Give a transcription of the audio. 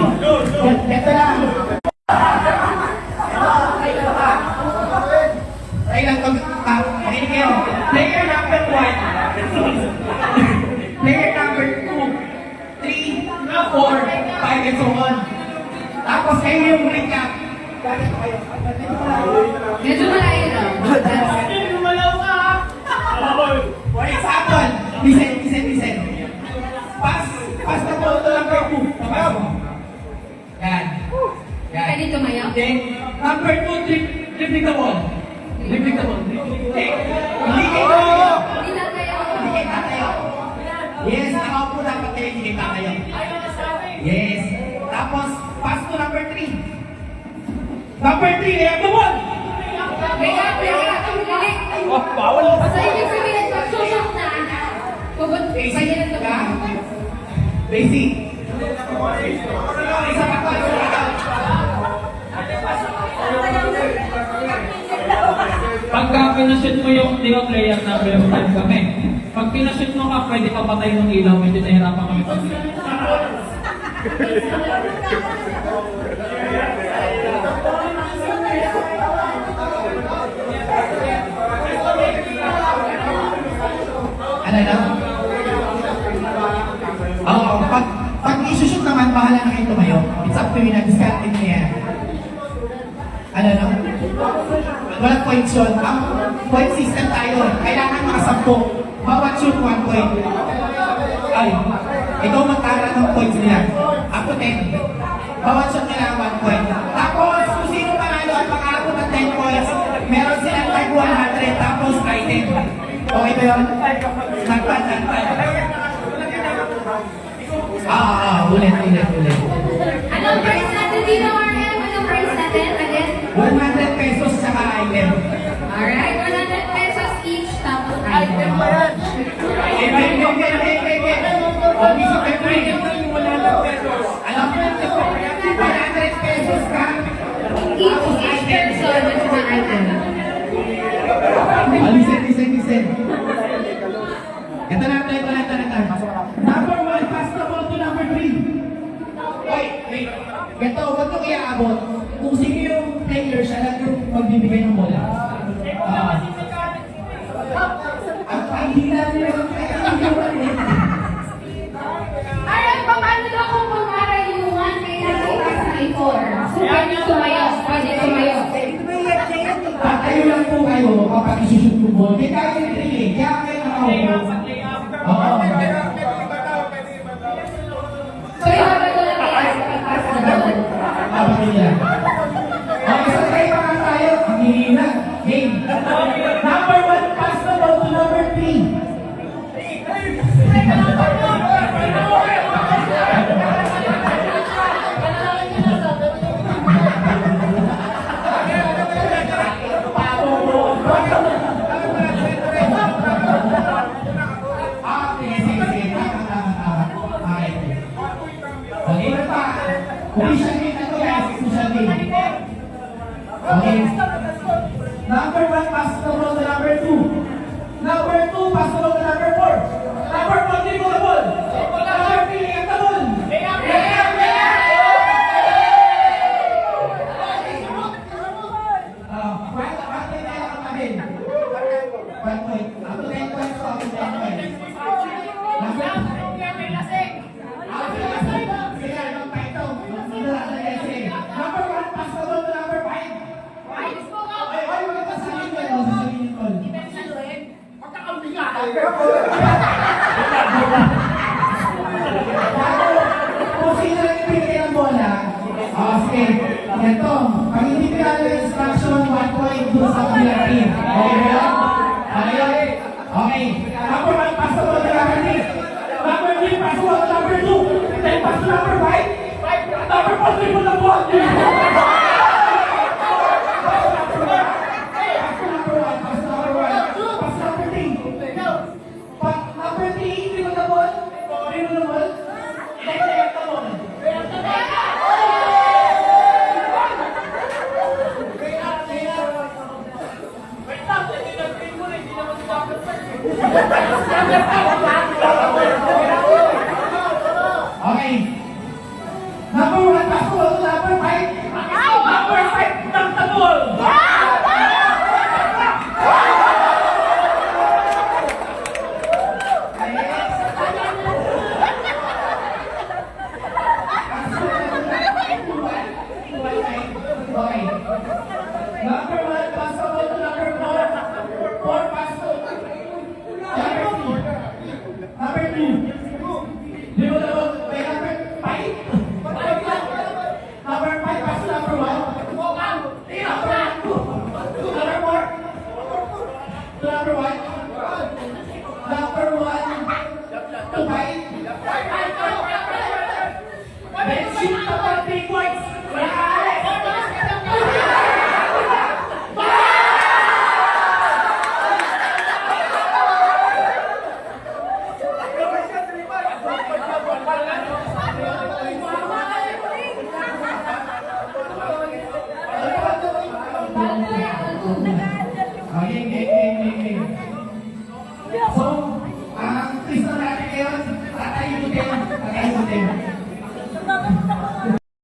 Ito lang. Ay lang pag ah, makinig kayo. Player number one. Player number two. Three, four, and so on. Tapos kayo yung recap. Medyo malayo na. For example, listen, listen, listen. Pass, pass the ball to number two. Pass mo. Yan. Yan. Pwede tumayo. Then, number two, drip, dribbling the ball. Dribbling the ball. Okay. Hindi kayo tatayo. Hindi na tayo. Hindi kayo tatayo. Yes, nakaupo dapat kayo, hindi kayo. Yes. Tapos, pass to number three. Number three, lay up the ball. Kaya, kaya, dali. Oh, bawal. So, ibig sabihin, pag susok na. Ka? Basic. Pa to, isa pa Pagka pinashoot mo yung, di ba player number 5 kami. Pag pinashoot mo ka, pwede ka patay ng ilaw, medyo nahirapan kami pag Ano na? Oo, pag, pag isushoot naman, bahala na kayo tumayo. It's up to you na, discarding niya. Ano na? Walang points yun. Ang point system tayo. Kailangan makasampu. Bawat shoot, one point. Ay, ikaw magtara ng points nila. To 10. Bawat shot nila, one point. Tapos, kung sino panalo at makaabot ng 10 points, meron silang tag 100, tapos 10. Okay ba yun? Nagpan, nagpan. Ah, ah, ah, ulit, ulit, ulit. Listen, listen, listen. Ito na, ito ito ito na. Number one, pass the ball to number three. Wait, wait. Ito, huwag nyo kaya abot. Kung sino Pwede tumayo, pwede tumayo. Tatayo lang po kayo kapag ball. Kaya kaya yung relay, kaya kayo nakaupo. Okay. Number one, pass to number two. Number two, pass to. Number four, Kung sino lang yung pinigay ng bola, ah, sige, ito, pag hindi pinalo yung instruction, one point doon sa team. Okay ba yun? Okay yun? Okay. Number one, pass the ball to number three. Number three, pass the to number two. Then pass to number five. Number four, dribble the ball. Dribble the ball. Then lay the ball. Okay. Number one, ว่าไง Okay, okay,